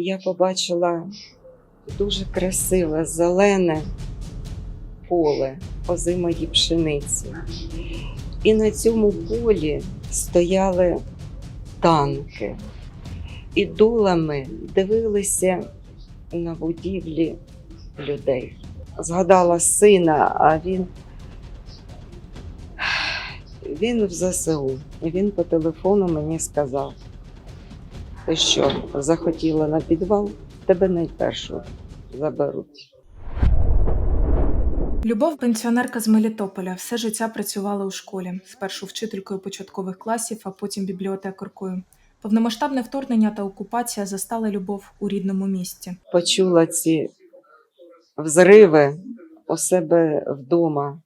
Я побачила дуже красиве зелене поле озимої пшениці. І на цьому полі стояли танки. І дулами дивилися на будівлі людей. Згадала сина, а він, він в ЗСУ. І він по телефону мені сказав, ти що, захотіла на підвал, тебе найпершу заберуть. Любов пенсіонерка з Мелітополя все життя працювала у школі, спершу вчителькою початкових класів, а потім бібліотекаркою. Повномасштабне вторгнення та окупація застали любов у рідному місті. Почула ці взриви у себе вдома.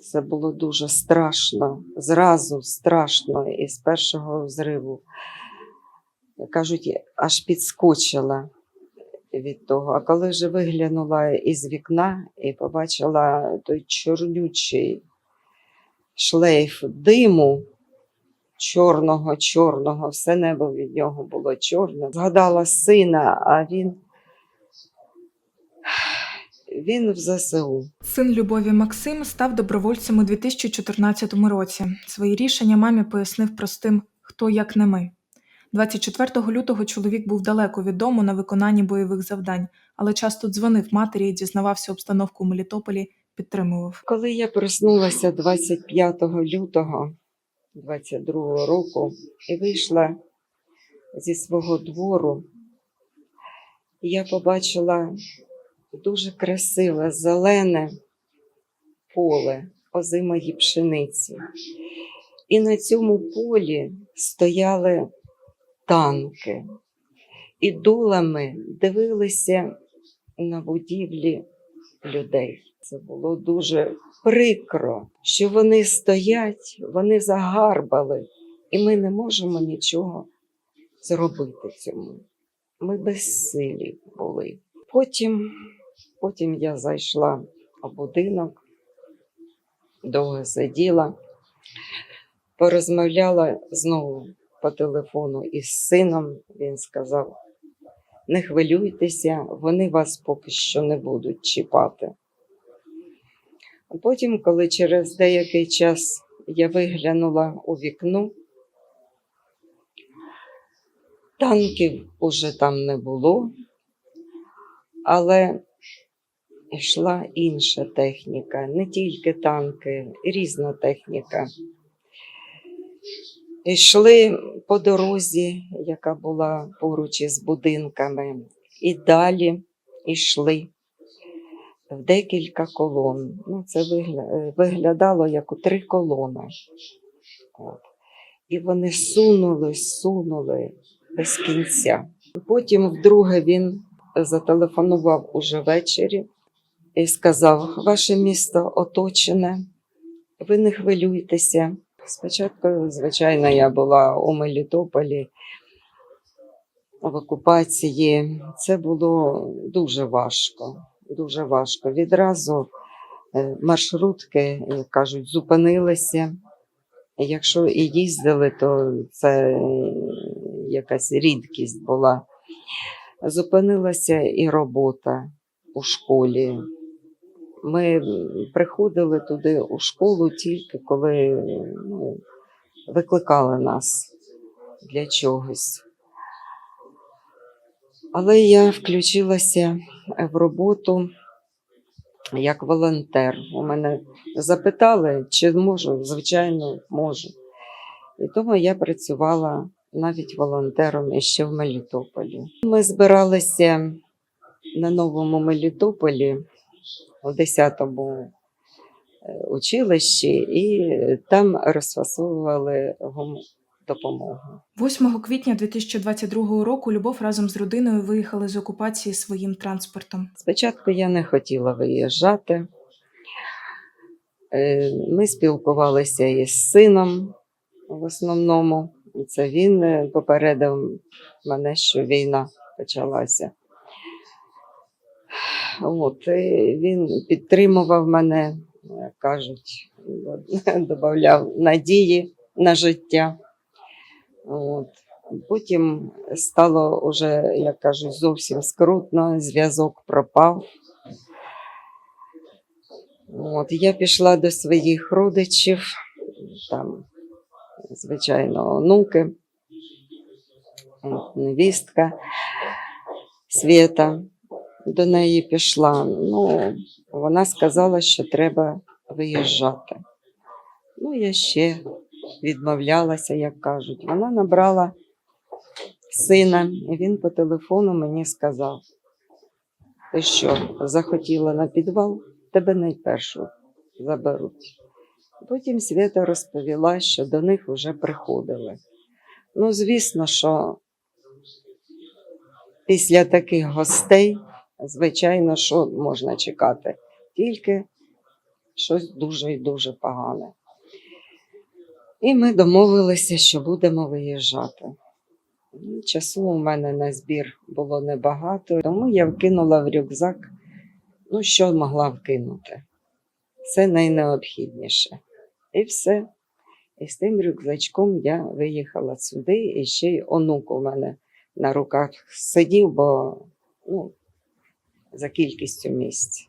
Це було дуже страшно, зразу страшно і з першого взриву. Кажуть, аж підскочила від того. А коли вже виглянула із вікна і побачила той чорнючий шлейф диму, чорного, чорного, все небо від нього було чорне. Згадала сина, а він, він в ЗСУ. Син Любові Максим став добровольцем у 2014 році. Свої рішення мамі пояснив простим хто як не ми. 24 лютого чоловік був далеко від дому на виконанні бойових завдань, але часто дзвонив матері і дізнавався обстановку у Мелітополі, підтримував. Коли я проснулася 25 лютого 22 року і вийшла зі свого двору, я побачила дуже красиве зелене поле озимої пшениці. І на цьому полі стояли танки, і дулами дивилися на будівлі людей. Це було дуже прикро, що вони стоять, вони загарбали, і ми не можемо нічого зробити цьому. Ми безсилі були. Потім, потім я зайшла у будинок, довго сиділа, порозмовляла знову по телефону із сином. Він сказав: не хвилюйтеся, вони вас поки що не будуть чіпати. Потім, коли через деякий час я виглянула у вікно, танків уже там не було, але йшла інша техніка, не тільки танки, різна техніка. Йшли по дорозі, яка була поруч із будинками, і далі йшли в декілька колон. Ну, це виглядало як у три колони. От. І вони сунули, сунули без кінця. Потім вдруге він зателефонував уже ввечері і сказав: Ваше місто оточене, ви не хвилюйтеся. Спочатку, звичайно, я була у Мелітополі в окупації. Це було дуже важко. Дуже важко. Відразу е, маршрутки, як кажуть, зупинилися. Якщо і їздили, то це якась рідкість була. Зупинилася і робота у школі. Ми приходили туди у школу тільки коли ну, викликали нас для чогось. Але я включилася в роботу як волонтер. У мене запитали, чи можу, звичайно, можу. І тому я працювала навіть волонтером іще в Мелітополі. Ми збиралися на новому Мелітополі у 10-му е, училищі, і там розфасовували гум- допомогу. 8 квітня 2022 року Любов разом з родиною виїхали з окупації своїм транспортом. Спочатку я не хотіла виїжджати. Е, Ми спілкувалися із сином в основному. Це він е, попередив мене, що війна почалася. От, і він підтримував мене, як кажуть, додавав надії на життя. От. Потім стало уже, як кажуть, зовсім скрутно, зв'язок пропав. От, я пішла до своїх родичів, там, звичайно, онуки, невістка Свєта до неї пішла. Ну, вона сказала, що треба виїжджати. Ну, я ще відмовлялася, як кажуть. Вона набрала сина, і він по телефону мені сказав: ти що, захотіла на підвал, тебе найпершу заберуть. Потім Свята розповіла, що до них вже приходили. Ну, звісно, що після таких гостей, звичайно, що можна чекати? Тільки щось дуже і дуже погане. І ми домовилися, що будемо виїжджати. Часу у мене на збір було небагато, тому я вкинула в рюкзак, ну, що могла вкинути. Це найнеобхідніше. І все. І з тим рюкзачком я виїхала сюди, і ще й онук у мене на руках сидів, бо ну, за кількістю місць.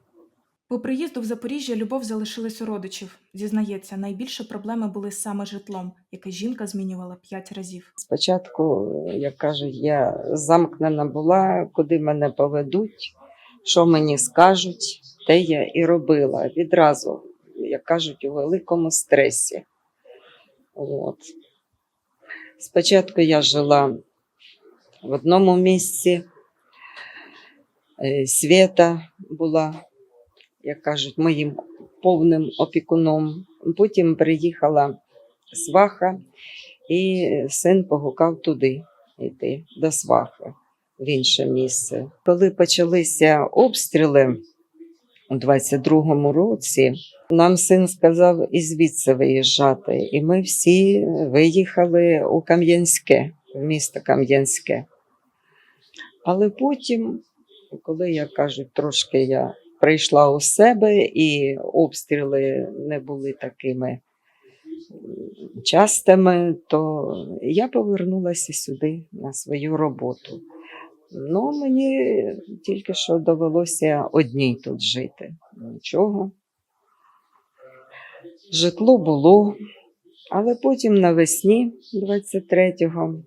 По приїзду в Запоріжжя Любов залишилась у родичів. Зізнається, найбільше проблеми були саме житлом, яке жінка змінювала п'ять разів. Спочатку, як кажуть, я замкнена була, куди мене поведуть, що мені скажуть, те я і робила. Відразу, як кажуть, у великому стресі. От. Спочатку я жила в одному місці, Свята була, як кажуть, моїм повним опікуном. Потім приїхала сваха, і син погукав туди йти, до свахи, в інше місце. Коли почалися обстріли у 22-му році, нам син сказав і звідси виїжджати. І ми всі виїхали у Кам'янське, в місто Кам'янське. Але потім, коли я кажуть, трошки я прийшла у себе, і обстріли не були такими частими, то я повернулася сюди на свою роботу. Ну, мені тільки що довелося одній тут жити. Нічого. Житло було, але потім навесні 23-го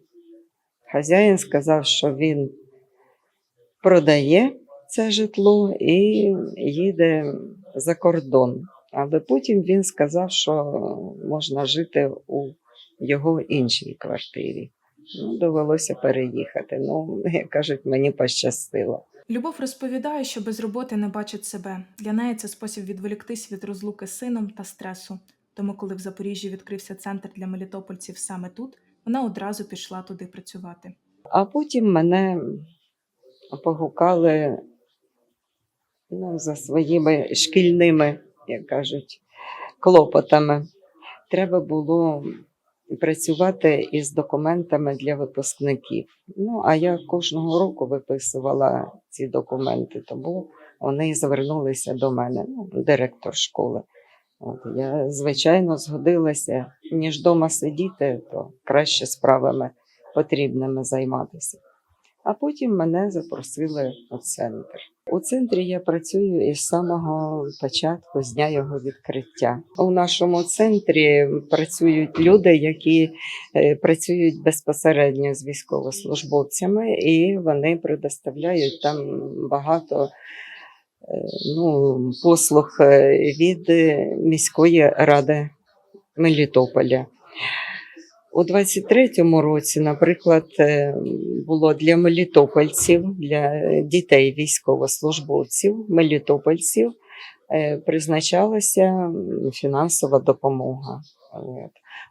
хазяїн сказав, що він продає це житло і їде за кордон. Але потім він сказав, що можна жити у його іншій квартирі. Ну, довелося переїхати. Ну, як кажуть, мені пощастило. Любов розповідає, що без роботи не бачить себе. Для неї це спосіб відволіктись від розлуки з сином та стресу. Тому, коли в Запоріжжі відкрився центр для мелітопольців саме тут, вона одразу пішла туди працювати. А потім мене погукали ну, за своїми шкільними, як кажуть, клопотами. Треба було працювати із документами для випускників. Ну, а я кожного року виписувала ці документи, тому вони звернулися до мене, ну, директор школи. От, я, звичайно, згодилася, ніж вдома сидіти, то краще справами потрібними займатися. А потім мене запросили у центр. У центрі я працюю із самого початку, з дня його відкриття. У нашому центрі працюють люди, які е, працюють безпосередньо з військовослужбовцями, і вони предоставляють там багато е, ну, послуг е, від міської ради Мелітополя. У 23-му році, наприклад, е, було для мелітопольців, для дітей військовослужбовців, мелітопольців е, призначалася фінансова допомога.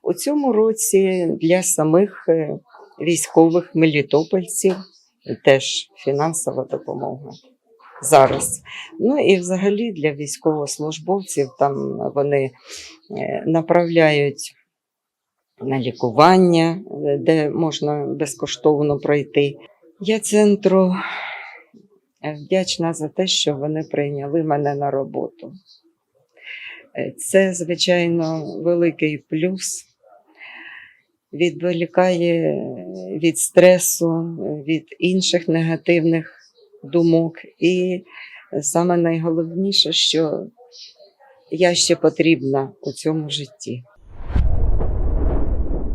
У цьому році для самих е, військових мелітопольців теж фінансова допомога. Зараз. Ну і взагалі для військовослужбовців там вони направляють на лікування, е, де можна безкоштовно пройти. Я центру е, вдячна за те, що вони прийняли мене на роботу. Е, Це, звичайно, великий плюс. відволікає від стресу, від інших негативних думок. І саме найголовніше, що я ще потрібна у цьому житті.